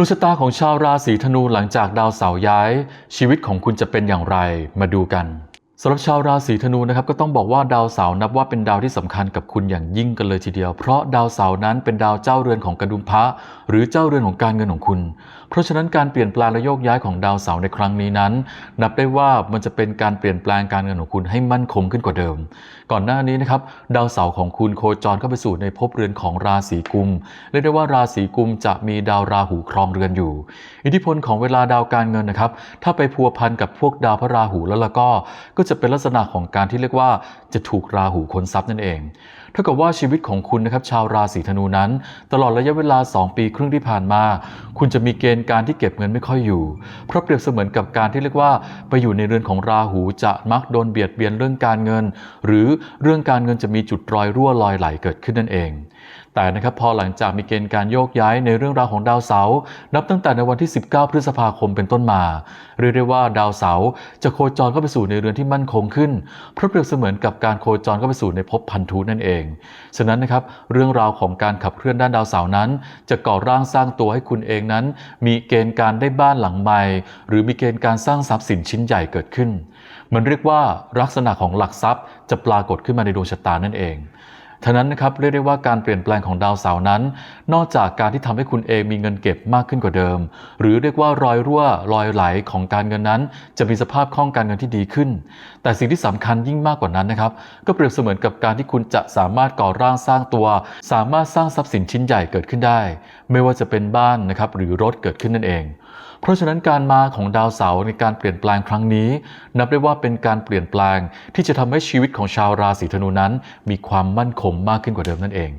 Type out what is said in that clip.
ดวงชะตาของชาวราศีธนูหลังจากดาวเสาร์ย้าย ชีวิตของคุณจะเป็นอย่างไรมาดูกัน สำหรับชาวราศีธนูนะครับก็ต้องบอกว่าดาวเสาร์นับว่าเป็นดาวที่สำคัญกับคุณอย่างยิ่งกันเลยทีเดียว เพราะดาวเสาร์นั้นเป็นดาวเจ้าเรือนของกระดุมพระหรือเจ้าเรือนของการเงินของคุณ เพราะฉะนั้นการเปลี่ยนแปลงและโยกย้ายของดาวเสาร์ในครั้งนี้นั้น นับได้ว่ามันจะเป็นการเปลี่ยนแปลงการเงินของคุณให้มั่นคงขึ้นกว่าเดิม ก่อนหน้านี้นะครับดาวเสาร์ของคุณโคจรเข้าไปสู่ในภพเรือนของราศีกุมเรียกได้ว่าราศีกุมจะมีดาวราหูครองเรือนอยู่ อิทธิพลของเวลาดาวการเงินนะครับถ้าไปพัวพันกับพวกดาวพระราหูแล้วล่ะก็ก็จะเป็นลักษณะของการที่เรียกว่าจะถูกราหูค้นทรัพย์นั่นเอง เท่ากับว่าชีวิตของคุณนะครับชาวราศีธนูนั้น ตลอดระยะเวลา 2 ปีครึ่งที่ผ่านมา คุณจะมีเกณฑ์การที่เก็บเงินไม่ค่อยอยู่ เพราะเปรียบเสมือนกับการที่เรียกว่า ไปอยู่ในเรือนของราหูจะมักโดนเบียดเบียนเรื่องการเงิน หรือเรื่องการเงินจะมีจุดรอยรั่วรอยไหลเกิดขึ้นนั่นเองแต่นะครับพอหลังจากมีเกณฑ์การโยกย้ายในเรื่องราวของดาวเสาร์นับตั้งแต่ในวันที่ 19 พฤษภาคมเป็นต้นมา เรียกได้ว่าดาวเสาร์จะโคจรเข้าไปสู่ในเรือนที่มั่นคงขึ้น เพราะเปรียบเสมือนกับการโคจรเข้าไปสู่ในภพพันธุนั่นเอง ฉะนั้นนะครับเรื่องราวของการขับเคลื่อนด้านดาวเสาร์นั้น จะก่อร่างสร้างตัวให้คุณเองนั้น มีเกณฑ์การได้บ้านหลังใหม่ หรือมีเกณฑ์การสร้างทรัพย์สินชิ้นใหญ่เกิดขึ้น มันเรียกว่าลักษณะของหลักทรัพย์จะปรากฏขึ้นมาในดวงชะตานั่นเอง ท่านั้นนะครับเรียกได้ว่าการเปลี่ยนแปลงของดาวเสาร์นั้น นอกจากการที่ทำให้คุณเองมีเงินเก็บมากขึ้นกว่าเดิม หรือเรียกว่ารอยรั่วรอยไหลของการเงินนั้น จะมีสภาพคล่องการเงินที่ดีขึ้น แต่สิ่งที่สำคัญยิ่งมากกว่านั้นนะครับก็เปรียบเสมือนกับการที่คุณจะสามารถก่อร่างสร้างตัว สามารถสร้างทรัพย์สินชิ้นใหญ่เกิดขึ้นได้ ไม่ว่าจะเป็นบ้านนะครับหรือรถเกิดขึ้นนั่นเอง เพราะฉะนั้นการมาของดาวเสาร์ในการเปลี่ยนแปลงครั้งนี้ นับได้ว่าเป็นการเปลี่ยนแปลงที่จะทำให้ชีวิตของชาวราศีธนูนั้น มีความมั่นคงมากขึ้นกว่าเดิมนั่นเอง